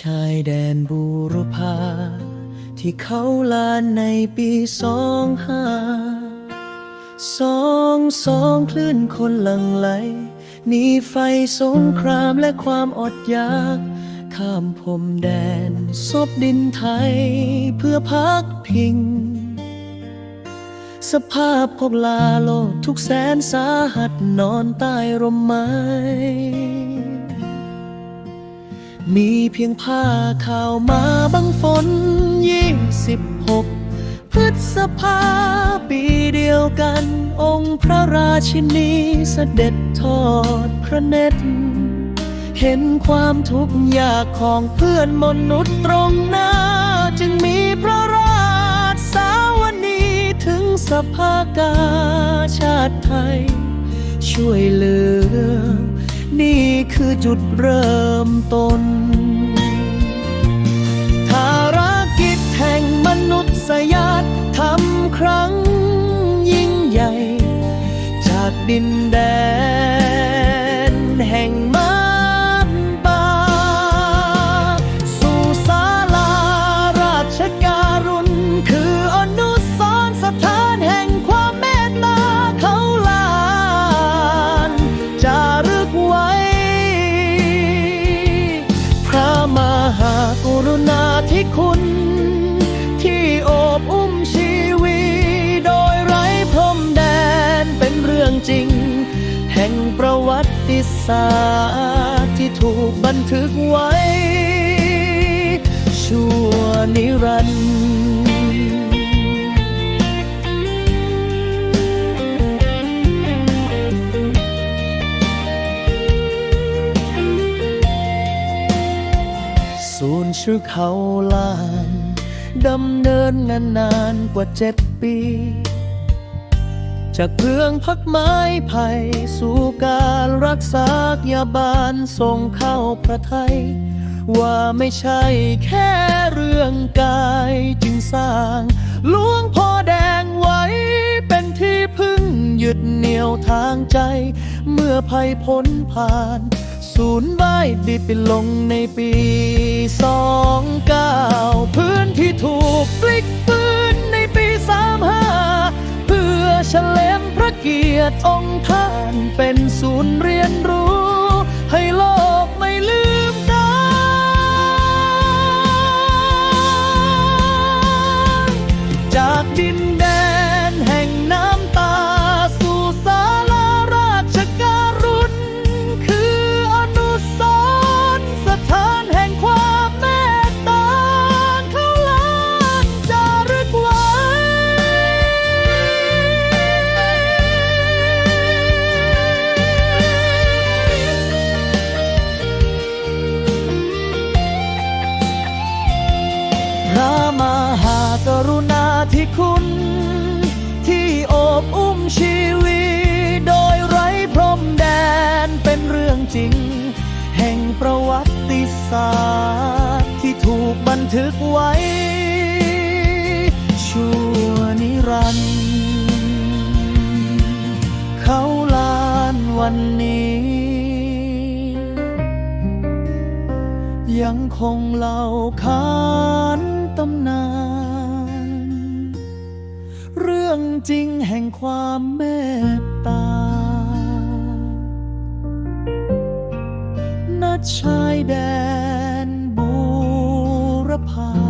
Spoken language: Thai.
ชายแดนบูรพา ที่เขาลานในปีสองห้าสองสองคลื่นคนหลังไหลนีไฟสงครามและความอดอยาก ข้ามพรมแดนซบดินไทยเพื่อพักพิง สภาพพกลาโลกทุกแสนสาหัสนอนใต้ร่มไม้ มีเพียงผ้าขาวมาบังฝนยี่สิบหกพฤษภาปีเดียวกัน องค์พระราชินีเสด็จทอดพระเนตร เห็นความทุกข์ยากของเพื่อนมนุษย์ตรงหน้า จึงมีพระราชสาวนีถึงสภากาชาติไทย ช่วยเหลือ นี่คือจุดเริ่มต้น ภารกิจแห่งมนุษยชาติทำครั้งยิ่งใหญ่ จากดินแดน รุณาธิคุณ ที่โอบอุ้มชีวีโดยไร้พรมแดนเป็นเรื่องจริง แห่งประวัติศาสตร์ที่ถูกบันทึกไว้ ชั่วนิรันดร์ ชื่อเขาลานดำเนินงานนานกว่าเจ็ดปี จากเพื่องพักไม้ไผ่สู่การรักษายาบาลส่งเข้าพระไทย ว่าไม่ใช่แค่เรื่องกายจึงสร้างหลวงพ่อแดงไว้เป็นที่พึ่งยึดเหนี่ยวทางใจ เมื่อภัยพ้นผ่าน ศูนย์ ดิบไปลงในปีสองเก้าพื้นที่ถูกพลิกฟื้นในปีสามห้าเพื่อเฉลิมพระเกียรติองค์ท่านเป็นศูนย์เรียนรู้ให้โลก ณาธิคุณ ที่โอบอุ้มชีวีโดยไร้พรมแดนเป็นเรื่องจริง แห่งประวัติศาสตร์ที่ถูกบันทึกไว้ ชั่วนิรันดร์เขาลานวันนี้ ยังคงเล่าขานตำนาน จริงแห่งความเมตตานัดชายแดนบูรพา